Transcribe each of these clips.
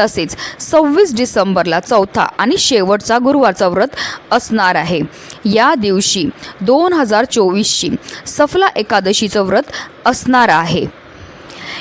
तसेच सव्वीस डिसेंबरला चौथा आणि शेवटचा गुरुवारचा व्रत असणार आहे. या दिवशी दोन हजार चोवीसची सफला एकादशीचं व्रत असणार आहे.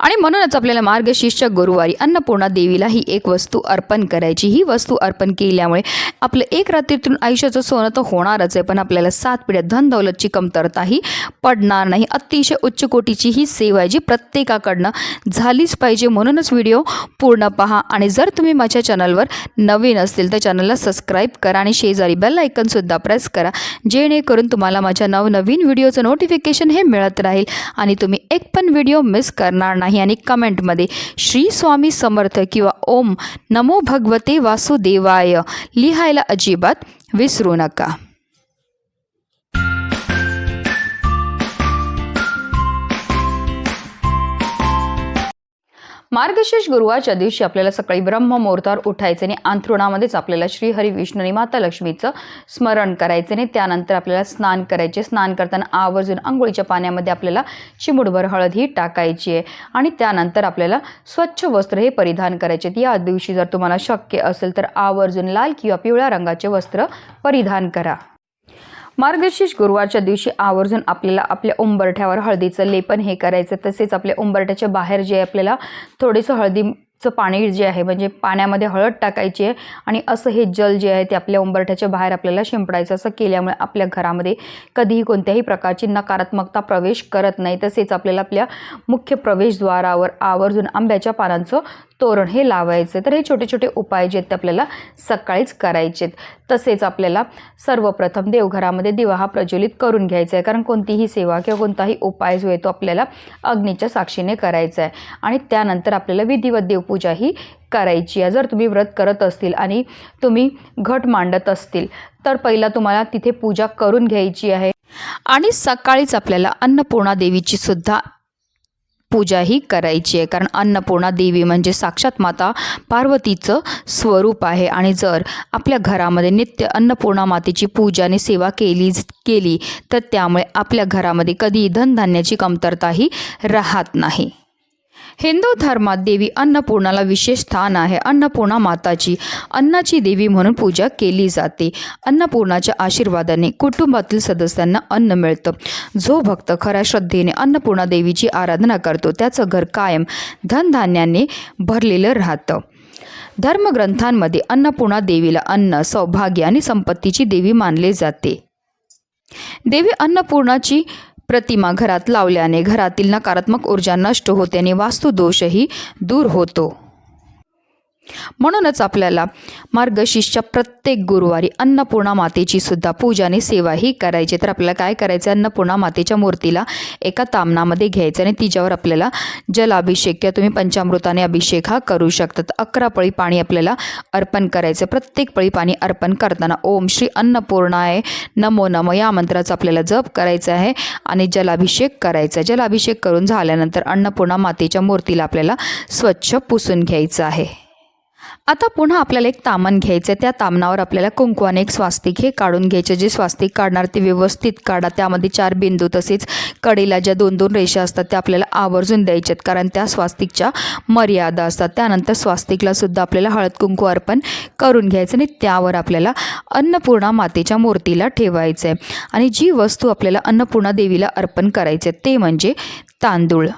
आणि म्हणूनच आपल्याला मार्गशीर्षच्या गुरुवारी अन्नपूर्णा देवीला ही एक वस्तू अर्पण करायची. ही वस्तू अर्पण केल्यामुळे आपलं एक रात्रीतून आयुष्याचं सोनं तर होणारच आहे पण आपल्याला सात पिढ्या धन दौलतची कमतरताही पडणार नाही. अतिशय उच्च कोटीची ही सेवा आहे जी प्रत्येकाकडनं झालीच पाहिजे. म्हणूनच व्हिडिओ पूर्ण पहा आणि जर तुम्ही माझ्या चॅनलवर नवीन असतील तर चॅनलला सबस्क्राईब करा आणि शेजारी बेल आयकनसुद्धा प्रेस करा जेणेकरून तुम्हाला माझ्या नवनवीन व्हिडिओचं नोटिफिकेशन हे मिळत राहील आणि तुम्ही एक पण व्हिडिओ मिस करणार नाही. आणि कमेंटमध्ये श्री स्वामी समर्थ किंवा ओम नमो भगवते वासुदेवाय लिहायला अजिबात विसरू नका. मार्गशीर्ष गुरुवारच्या दिवशी आपल्याला सकाळी ब्रह्ममुहूर्तावर उठायचे आणि अंथरुणामध्येच आपल्याला श्रीहरी विष्णू आणि माता लक्ष्मीचं स्मरण करायचं आणि त्यानंतर आपल्याला स्नान करायचे. स्नान करताना आवर्जून आंघोळीच्या पाण्यामध्ये आपल्याला चिमुडभर हळद ही टाकायची आहे. आणि त्यानंतर आपल्याला स्वच्छ वस्त्र हे परिधान करायचे. आहेत. या दिवशी जर तुम्हाला शक्य असेल तर आवर्जून लाल किंवा पिवळ्या रंगाचे वस्त्र परिधान करा. मार्गशीर्ष गुरुवारच्या दिवशी आवर्जून आपल्याला आपल्या उंबरठ्यावर हळदीचं लेपन हे करायचं. तसेच आपल्या उंबरठ्याच्या बाहेर जे आपल्याला थोडंसं चं पाणी जे आहे म्हणजे पाण्यामध्ये हळद टाकायची आहे आणि असं हे जल जे आहे ते आपल्या उंबरठ्याच्या बाहेर आपल्याला शिंपडायचं असं केल्यामुळे आपल्या घरामध्ये कधीही कोणत्याही प्रकारची नकारात्मकता प्रवेश करत नाही. तसेच आपल्याला आपल्या मुख्य प्रवेशद्वारावर आवर्जून आंब्याच्या पानांचं तोरण हे लावायचं तर हे छोटे छोटे उपाय जे आहेत ते आपल्याला सकाळीच करायचे आहेत. तसेच आपल्याला सर्वप्रथम देवघरामध्ये दिवा हा प्रज्वलित करून घ्यायचा आहे. कारण कोणतीही सेवा किंवा कोणताही उपाय जो आहे तो आपल्याला अग्नीच्या साक्षीने करायचा आहे. आणि त्यानंतर आपल्याला विधिवत देव देवपूजा ही करायची आहे. जर तुम्ही व्रत करत असतील आणि तुम्ही घट मांडत असतील तर पहिला तुम्हाला तिथे पूजा करून घ्यायची आहे. आणि सकाळीच आपल्याला अन्नपूर्णा देवीची सुद्धा पूजा ही करायची आहे. कारण अन्नपूर्णा देवी म्हणजे साक्षात माता पार्वतीचं स्वरूप आहे. आणि जर आपल्या घरामध्ये नित्य अन्नपूर्णा मातेची पूजा आणि सेवा केली केली तर त्यामुळे आपल्या घरामध्ये कधीही धनधान्याची कमतरताही राहत नाही. हिंदू धर्मात देवी अन्नपूर्णाला विशेष स्थान आहे. अन्नपूर्णा माताची अन्नाची देवी म्हणून पूजा केली जाते. अन्नपूर्णाच्या आशीर्वादाने कुटुंबातील सदस्यांना अन्न मिळतं. जो भक्त खऱ्या श्रद्धेने अन्नपूर्णा देवीची आराधना करतो त्याचं घर कायम धनधान्याने भरलेलं राहतं. धर्मग्रंथांमध्ये अन्नपूर्णा देवीला अन्न सौभाग्य आणि संपत्तीची देवी मानले जाते. देवी अन्नपूर्णाची प्रतिमा घरात लावल्याने घरातील नकारात्मक ऊर्जा नष्ट होते आणि वास्तुदोषही दूर होतो. म्हणूनच आपल्याला मार्गशीर्षच्या प्रत्येक गुरुवारी अन्नपूर्णा मातेची सुद्धा पूजा आणि सेवा करायची. तर आपल्याला काय करायचं अन्नपूर्णा मातेच्या मूर्तीला एका तामणामध्ये घ्यायचं आणि तिच्यावर आपल्याला जलाभिषेक किंवा तुम्ही पंचामृताने अभिषेक हा करू शकतात तर अकरा पळी पाणी आपल्याला अर्पण करायचं प्रत्येक पळी पाणी अर्पण करताना ओम श्री अन्नपूर्णाय नमो नम या मंत्राचा आपल्याला जप करायचा आहे आणि जलाभिषेक करायचा. आहे जलाभिषेक करून झाल्यानंतर अन्नपूर्णा मातेच्या मूर्तीला आपल्याला स्वच्छ पुसून घ्यायचं आहे. आता पुन्हा आपल्याला एक तामण घ्यायचं आहे त्या तामणावर आपल्याला कुंकवाने एक स्वास्तिक हे काढून घ्यायचे. जे स्वास्तिक काढणार ते व्यवस्थित काढा. त्यामध्ये चार बिंदू तसेच कडेला ज्या दोन दोन रेषा असतात त्या आपल्याला आवर्जून द्यायच्यात कारण त्या स्वास्तिकच्या मर्यादा असतात. त्यानंतर स्वास्तिकला सुद्धा आपल्याला हळद कुंकू अर्पण करून घ्यायचं आणि त्यावर आपल्याला अन्नपूर्णा मातेच्या मूर्तीला ठेवायचं आहे आणि जी वस्तू आपल्याला अन्नपूर्णा देवीला अर्पण करायचे ते म्हणजे तांदूळ.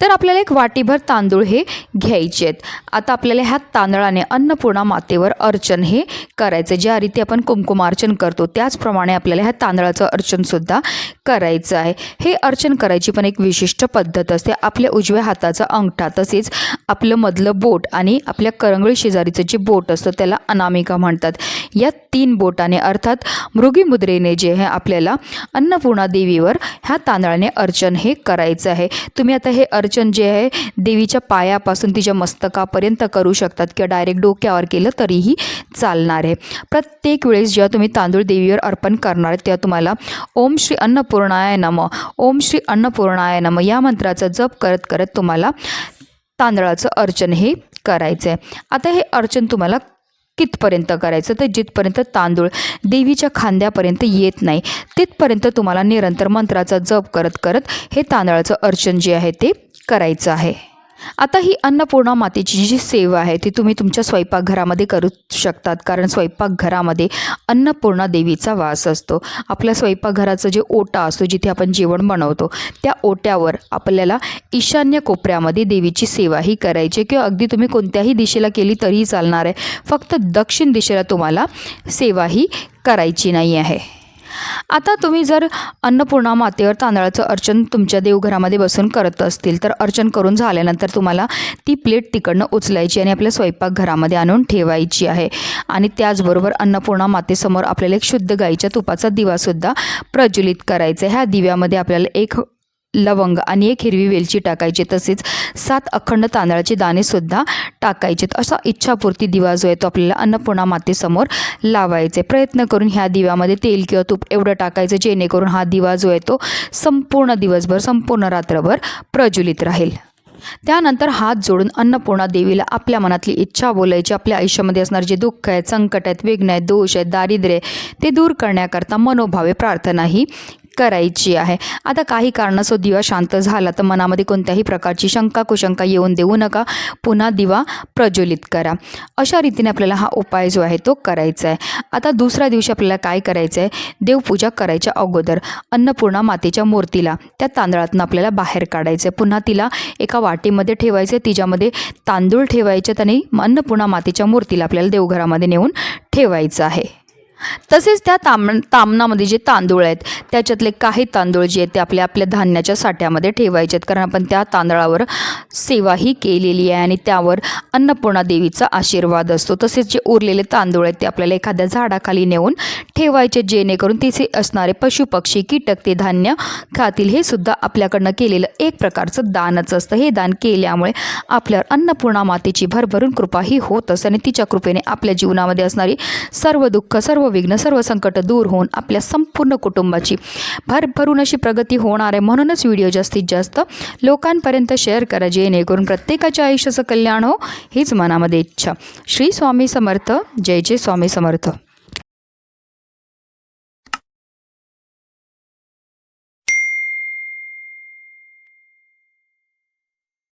तर आपल्याला एक वाटीभर तांदूळ हे घ्यायचे आहेत. आता आपल्याला ह्या तांदळाने अन्नपूर्णा मातेवर अर्चन हे करायचं ज्या रीती आपण कुंकुमार्चन करतो त्याचप्रमाणे आपल्याला ह्या तांदळाचं अर्चनसुद्धा करायचं आहे. हे अर्चन करायची पण एक विशिष्ट पद्धत असते. आपल्या उजव्या हाताचा अंगठा तसेच आपलं मधलं बोट आणि आपल्या करंगळी शेजारीचं जे बोट असतं त्याला अनामिका म्हणतात. या तीन बोटाने अर्थात मृगीमुद्रेने जे आहे आपल्याला अन्नपूर्णा देवीवर ह्या तांदळाने अर्चन हे करायचं आहे. तुम्ही आता हे अर्चन जे आहे देवीच्या पायापासून तिच्या मस्तकापर्यंत करू शकतात किंवा डायरेक्ट डोक्यावर केलं तरीही चालणार आहे. प्रत्येक वेळेस जेव्हा तुम्ही तांदूळ देवीवर अर्पण करणार आहे तेव्हा तुम्हाला ओम श्री अन्नपूर्णाय नम ओम श्री अन्नपूर्णाय नम या मंत्राचा जप करत करत तुम्हाला तांदळाचं अर्चन हे करायचं आहे आता हे अर्चन तुम्हाला कितपर्यंत करायचं? तर जिथपर्यंत तांदूळ देवीच्या खांद्यापर्यंत येत नाही तिथपर्यंत तुम्हाला निरंतर मंत्राचा जप करत करत हे तांदळाचं अर्चन जे आहे ते करायचं आहे. आता ही अन्नपूर्णा मातेची जी सेवा आहे ती तुम्ही तुमच्या स्वयंपाकघरामध्ये करू शकतात. कारण स्वयंपाकघरामध्ये अन्नपूर्णा देवीचा वास असतो. आपल्या स्वयंपाकघराचं जे ओटा असतो जिथे आपण जेवण बनवतो त्या ओट्यावर आपल्याला ईशान्य कोपऱ्यामध्ये देवीची सेवा ही करायची किंवा अगदी तुम्ही कोणत्याही दिशेला केली तरीही चालणार आहे. फक्त दक्षिण दिशेला तुम्हाला सेवा ही करायची नाही आहे. आता तुम्ही जर अन्नपूर्णा मातेवर तांदळाचं अर्चन तुमच्या देवघरामध्ये बसून करत असतील तर अर्चन करून झाल्यानंतर तुम्हाला ती प्लेट तिकडनं उचलायची आणि आपल्या स्वयंपाकघरामध्ये आणून ठेवायची आहे. आणि त्याचबरोबर अन्नपूर्णा मातेसमोर आपल्याला एक शुद्ध गाईच्या तुपाचा दिवासुद्धा प्रज्वलित करायचा आहे. ह्या दिव्यामध्ये आपल्याला एक लवंग आणि एक हिरवी वेलची टाकायची. तसेच सात अखंड तांदळाचे दाणेसुद्धा टाकायचे असा इच्छापूर्ती दिवा जो आहे तो आपल्याला अन्नपूर्णा मातेसमोर लावायचे. प्रयत्न करून ह्या दिव्यामध्ये तेल किंवा तूप एवढं टाकायचं जेणेकरून हा दिवा जो आहे तो संपूर्ण दिवसभर संपूर्ण रात्रभर प्रज्वलित राहील. त्यानंतर हात जोडून अन्नपूर्णा देवीला आपल्या मनातली इच्छा बोलायची. आपल्या आयुष्यामध्ये असणारे जे दुःख आहेत संकट आहेत विघ्न आहेत दोष आहेत दारिद्र्य आहे, ते दूर करण्याकरता मनोभावे प्रार्थना ही करायची आहे. आता काही कारणासो दिवा शांत झाला तर मनामध्ये कोणत्याही प्रकारची शंका कुशंका येऊन देऊ नका. पुन्हा दिवा प्रज्वलित करा. अशा रीतीने आपल्याला हा उपाय जो आहे तो करायचा आहे. आता दुसऱ्या दिवशी आपल्याला काय करायचं आहे? देवपूजा करायच्या अगोदर अन्नपूर्णा मातेच्या मूर्तीला त्या तांदळातून आपल्याला बाहेर काढायचं आहे. पुन्हा तिला एका वाटीमध्ये ठेवायचं आहे. तिच्यामध्ये तांदूळ ठेवायचे आणि अन्नपूर्णा मातेच्या मूर्तीला आपल्याला देवघरामध्ये नेऊन ठेवायचं आहे. तसेच त्या ताम तामणामध्ये जे तांदूळ आहेत त्याच्यातले काही तांदूळ जे आहेत ते आपल्या आपल्या धान्याच्या साठ्यामध्ये ठेवायचे आहेत. कारण आपण त्या तांदळावर सेवाही केलेली आहे आणि त्यावर अन्नपूर्णा देवीचा आशीर्वाद असतो. तसेच जे उरलेले तांदूळ आहेत ते आपल्याला एखाद्या झाडाखाली नेऊन ठेवायचे जेणेकरून तिथे असणारे पशुपक्षी कीटक ते धान्य खातील. हे सुद्धा आपल्याकडनं केलेलं एक प्रकारचं दानच असतं. हे दान केल्यामुळे आपल्यावर अन्नपूर्णा मातेची भरभरून कृपा ही होत असते आणि तिच्या कृपेने आपल्या जीवनामध्ये असणारी सर्व दुःख सर्व विघ्न सर्व संकट दूर होऊन आपल्या संपूर्ण कुटुंबाची भरभरून अशी प्रगती होणार आहे. म्हणूनच व्हिडिओ जास्तीत जास्त लोकांपर्यंत शेअर करा जेणेकरून प्रत्येकाच्या आयुष्याचं कल्याण हो हीच मनामध्ये इच्छा. श्री स्वामी समर्थ. जय जय स्वामी समर्थ.